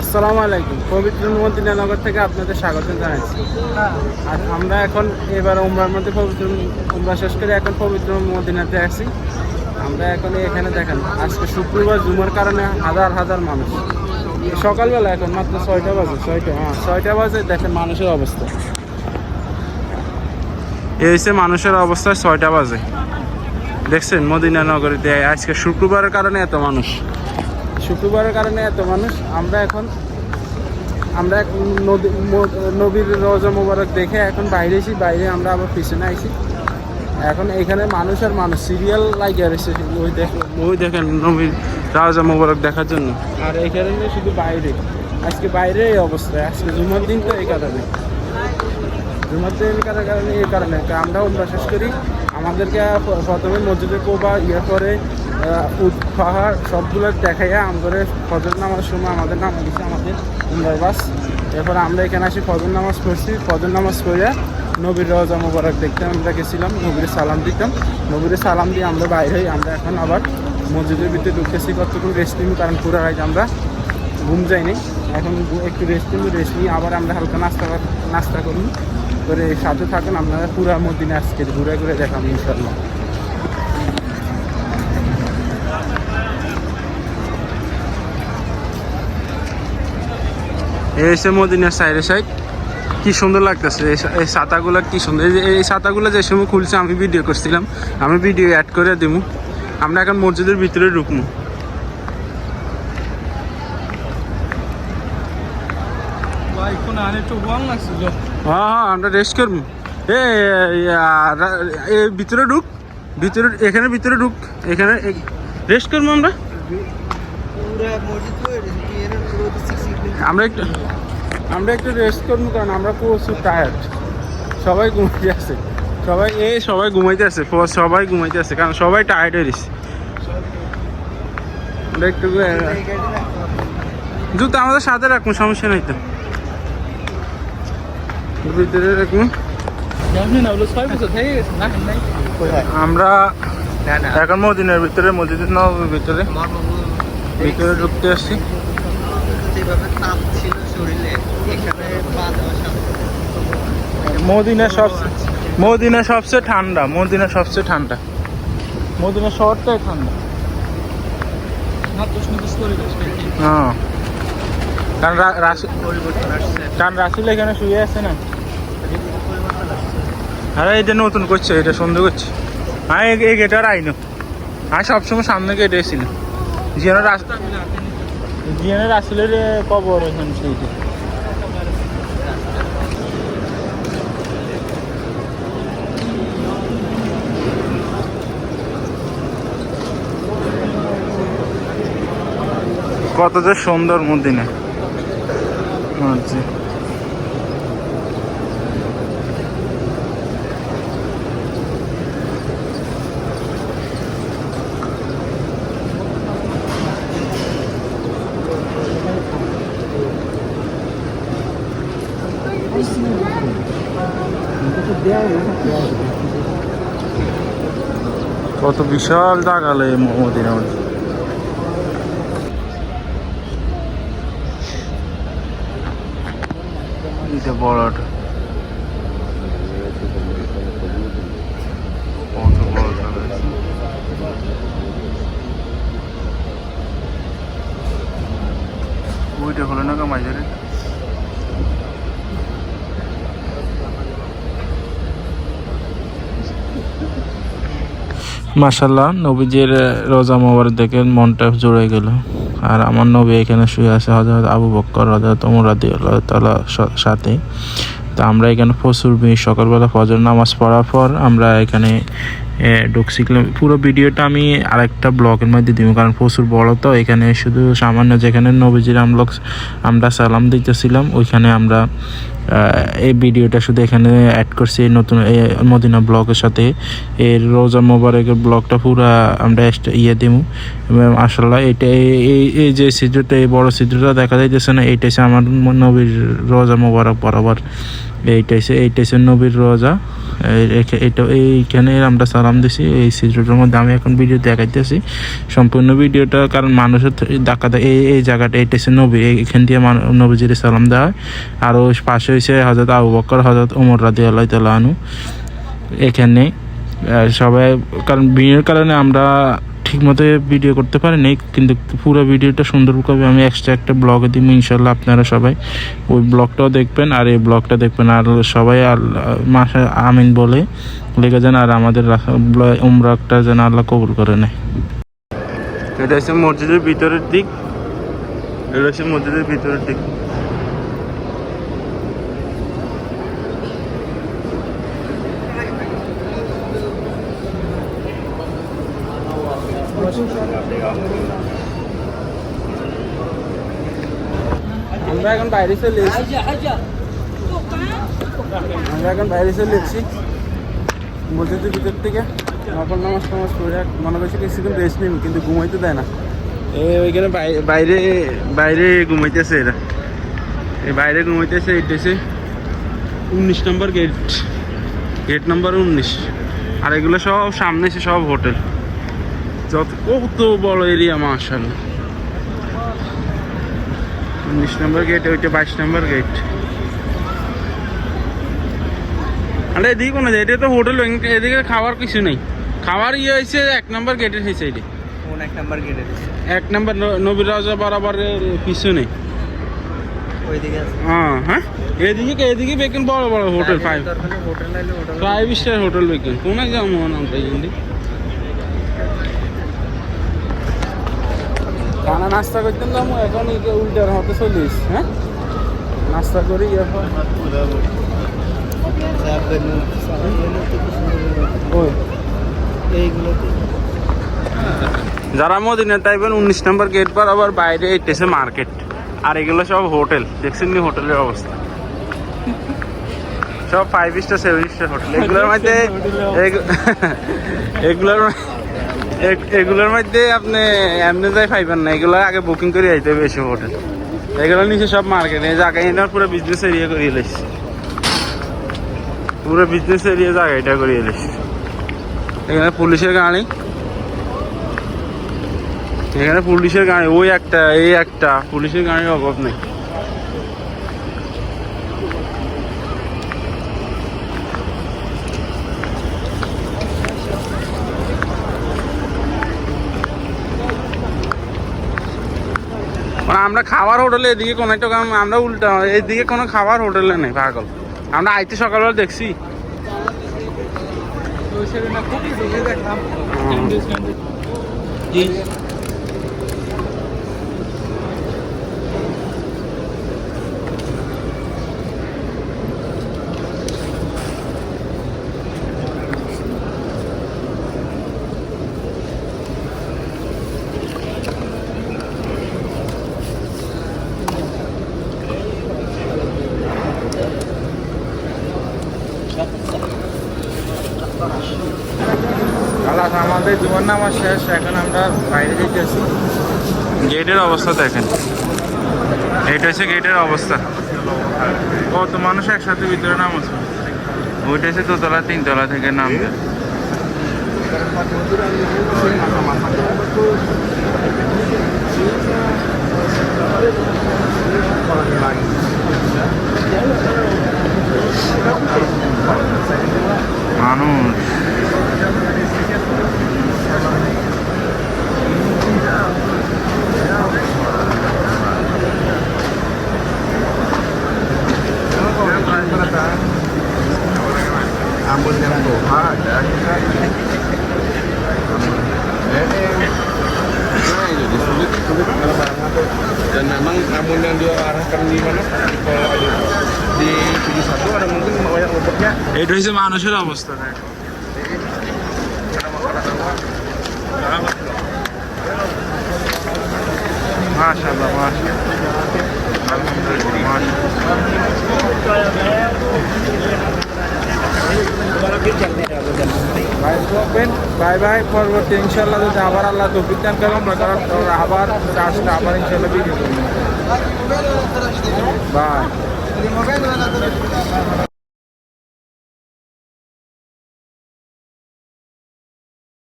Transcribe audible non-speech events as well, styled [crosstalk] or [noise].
আসসালামু আলাইকুম। পবিত্র মদিনানগর থেকে আপনাদের স্বাগত জানাচ্ছি। আর আমরা এখন এবার উমরার মধ্যে পবিত্র উমরা শেষ করে এখন পবিত্র মদিনাতে আছি। আমরা এখন এখানে দেখেন, আজকে শুক্রবার জুমার কারণে হাজার হাজার মানুষ। সকালবেলা এখন মাত্র ছয়টা বাজে, ছয়টা হ্যাঁ ছয়টা বাজে, দেখেন মানুষের অবস্থা। এই হচ্ছে মানুষের অবস্থা ছয়টা বাজে। দেখছেন মদিনা নগরীতে আজকে শুক্রবারের কারণে এত মানুষ। শুক্রবারের কারণে এত মানুষ। আমরা এখন আমরা নদী নবীর রোজা মোবারক দেখে এখন বাইরে এসি বাইরে আমরা আবার পিছনে আইছি। এখন এখানে মানুষ আর মানুষ। সিরিয়াল লাগে রয়েছে ওই দেখেন ওই দেখেন নবীর রাজা মোবারক দেখার জন্য। আর এই এখানে শুধু বাইরে। আজকে বাইরে এই অবস্থা আজকে জুমার দিন তো এই কারণে। জুমার দিন কারণে এই কারণে। তো আমরা করি। আমাদেরকে প্রথমে মসজিদে কোবা ইয়ে করে পাহাড় সবগুলো দেখাইয়া আমাদের ফজর নামাজ সময় আমাদের নাম দিচ্ছে আমাদের উমরার বাস। এরপর আমরা এখানে আসি ফজর নামাজ পড়ছি। ফজর নামাজ পড়ে নবীর রজা মোবারক দেখতে আমরা গেছিলাম, নবীর সালাম দিতাম। নবীর সালাম দিয়ে আমরা বাইরে হই, আমরা এখন আবার মসজিদের ভিতরে ঢুকেছি কতক্ষণ রেস্ট নিই কারণ পুরো রাইজ আমরা ঘুম যাইনি এখন একটু রেস্ট নিব রেস্ট নিয়ে আবার আমরা হালকা নাস্তা নাস্তা করি করে সাথে থাকুন, আপনারা পুরো মদিনে আজকে ঘুরে ঘুরে দেখাবো ইনশাল্লাহ হচ্ছে মদিনার সাইডে সাইড। কি সুন্দর লাগতেছে, এই ছাতাগুলো কি সুন্দর। এই ছাতাগুলো যে সময় খুলছে, আমি ভিডিও করছিলাম। আমি ভিডিও অ্যাড করে দিব আমরা এখন মসজিদের ভিতরে ঢুকবো হ্যাঁ হ্যাঁ আমরা রেস্ট করব। এ ভিতরে ঢুক। ভিতরে, এখানে ভিতরে ঢুক। এখানে রেস্ট করব আমরা? আমরা একটু আমরা একটু রেস্ট করব কারণ আমরা প্রচুর টায়ার্ড সবাই ঘুমাইতে আছে। সবাই, এ, সবাই ঘুমাইতে আছে। সবাই ঘুমাইতে আছে কারণ সবাই টায়ার্ড হয়ে গেছে। আমরা একটু জুতো আমাদের সাথে রাখুন, সমস্যা নাই তো। ভিতরে রাখুন আমরা এখন মদিনের ভিতরে, মসজিদের নবীর ভিতরে ভিতরে ঢুকতে আসছি। মদিনা সব মদিনা সবচেয়ে ঠান্ডা, মদিনা সবচেয়ে ঠান্ডা। মদিনা শহরটাই ঠান্ডা। হ্যাঁ। কারণ রাসুল এখানে শুয়ে আছে না? আরে এটা নতুন করছে, এটা সুন্দর করছে। হ্যাঁ এই গেটার আইনো আমি সবসময় সামনে গেটে এসেছিল জিয়ানের রাস্তা জিয়ানের রাসুলের কবর সেইটা কত যে সুন্দর মদিনা আচ্ছা কত বিশাল দাগাল এই মোহাম্মদিন বড়টা কত বড় জায়গা আছে। ওইটা হলো না গো মাঝারে মাশাল্লাহ নবীজির রোজা মোবার দেখে মনটা জুড়ে গেল। আর আমার নবী এখানে শুয়ে আছে হজরত আবু বক্কর হজরত ওমরাদি তালা সাথে। তা আমরা এখানে প্রচুর সকালবেলা ফজর নামাজ পড়ার পর আমরা এখানে ঢুকছিলাম। পুরো ভিডিওটা আমি আরেকটা ব্লগের মধ্যে দিব, কারণ প্রচুর বড় তো, এখানে শুধু সামান্য যেখানে নবীজির আমরা আমরা সালাম দিতেছিলাম, ওইখানে আমরা এই ভিডিওটা শুধু এখানে অ্যাড করছি, এই নতুন মদিনা ব্লগের সাথে। এর রোজা মোবারকের ব্লগটা পুরা আমরা ইয়ে দিব। আসলে এটা এই- এই যে চিত্রটা এই বড় চিত্রটা দেখা যাইতেছে না এইটা হচ্ছে আমার নবীর রোজা মোবারক বরাবর। এইটা হচ্ছে এইটা হচ্ছে নবীর রোজা। এটা, এইখানে আমরা সালাম দিছি, এই সিজুটার মধ্যে আমি এখন ভিডিও দেখাইতেছি। সম্পূর্ণ ভিডিওটা কারণ মানুষের দেয় এই এই জায়গাটা এইটা হচ্ছে নবী এইখান দিয়ে নবীজির সালাম দেওয়া হয়। আর ওই পাশে হয়েছে হজরত আবু বকর হজরত উমর রাদি আল্লাহ তালা এখানে সবাই, কারণ বিয়ের কারণে আমরা ঠিকমতো ভিডিও করতে পারিনি, কিন্তু পুরো ভিডিওটা সুন্দরভাবে আমি এক্সট্রা একটা ব্লগে দিব ইনশাল্লাহ আপনারা সবাই। ওই ব্লগটাও দেখবেন, আর এই ব্লগটা দেখবেন, আর সবাই মাসে আমিন বলে লেগে যান, আর আমাদের উমরাকটা যেন আল্লাহ কবুল করে নেয়। এটা হচ্ছে মসজিদের ভিতরের দিক। এটা হচ্ছে মসজিদের ভিতরের দিক। আমরা এখন বাইরে চলে আমরা এখন বাইরে চলে এসেছি। মসজিদের ভিতর থেকে নকল নামাজ টামাজ করে মনে করছে কিছুক্ষণ রেস্ট নিন কিন্তু ঘুমাইতে দেয় না। এই ওইখানে বাই- বাইরে বাইরে ঘুমাইতেছে এরা। এই বাইরে ঘুমাইতেছে এটেছে উনিশ নম্বর গেট গেট নাম্বার উনিশ। আর এগুলো সব সামনে সব হোটেল যত কত বড় এরিয়া মার্শাল উনিশ নম্বর গেট ওইটা বাইশ নম্বর গেট আরে এদিকে কোনো এটা তো হোটেল এদিকে খাওয়ার কিছু নেই। খাওয়ার ইয়ে হয়েছে এক নম্বর গেটের হয়েছে এটি এক নাম্বার এক নবীর রাজা বরাবর পিছু নেই। ওইদিকে হ্যাঁ হ্যাঁ? এদিকে এদিকে বেকেন বড় বড় hotel five five star hotel bacon কোন যাও মন আমরা খানা নাস্তা করতেন যাব এখন উল্টার হতে চলিস হ্যাঁ? নাস্তা করি ইয়ে হয়। ওই। এইগুলোতে যারা মদিনা টাইপের উনিশ নম্বর গেট পর আবার বাইরে এটেছে মার্কেট। আর এগুলো সব হোটেল দেখছেন নি হোটেলের অবস্থা? সব five star seven star hotel. এগুলোর মধ্যে [laughs] এগুলোর এগুলোর মধ্যে আপনি এমনি যাই পাইবেন না, এগুলো আগে বুকিং করে আইতে হবে বেশি হোটেল এগুলোর নিচে সব মার্কেট এই জায়গায় এনার পুরো বিজনেস এরিয়া করিয়ে লাইছে পুরো বিজনেস এরিয়া জায়গা এটা করিয়ে লাইছে এখানে পুলিশের গাড়ি। এখানে পুলিশের গাড়ি, ওই একটা, এই একটা। পুলিশের গাড়ির অভাব নেই। মানে আমরা খাবার হোটেলে এদিকে কোনো একটা কারণ আমরা উল্টা এদিকে কোনো খাবার হোটেলে নেই পাগল। আমরা আইতে সকালবেলা দেখছি। আল্লাহ আমাদের জীবন নামা শেষ এখন আমরা বাইরে যেতেছি গেটের অবস্থা দেখেন। এটা হচ্ছে গেটের অবস্থা। কত মানুষ একসাথে ভিতরে নামছে। ওইটা হচ্ছে দোতলা তিনতলা থেকে নামবে। এটা হচ্ছে মানুষের অবস্থা মাশাআল্লাহ বাই বাই পরবর্তী ইনশাল্লাহ যদি আবার আল্লাহ করেন আমরা করার পর আবার চার্জটা আবার ইনশাল্লাহ ভিডিও করব bye Ele morrendo na natureza.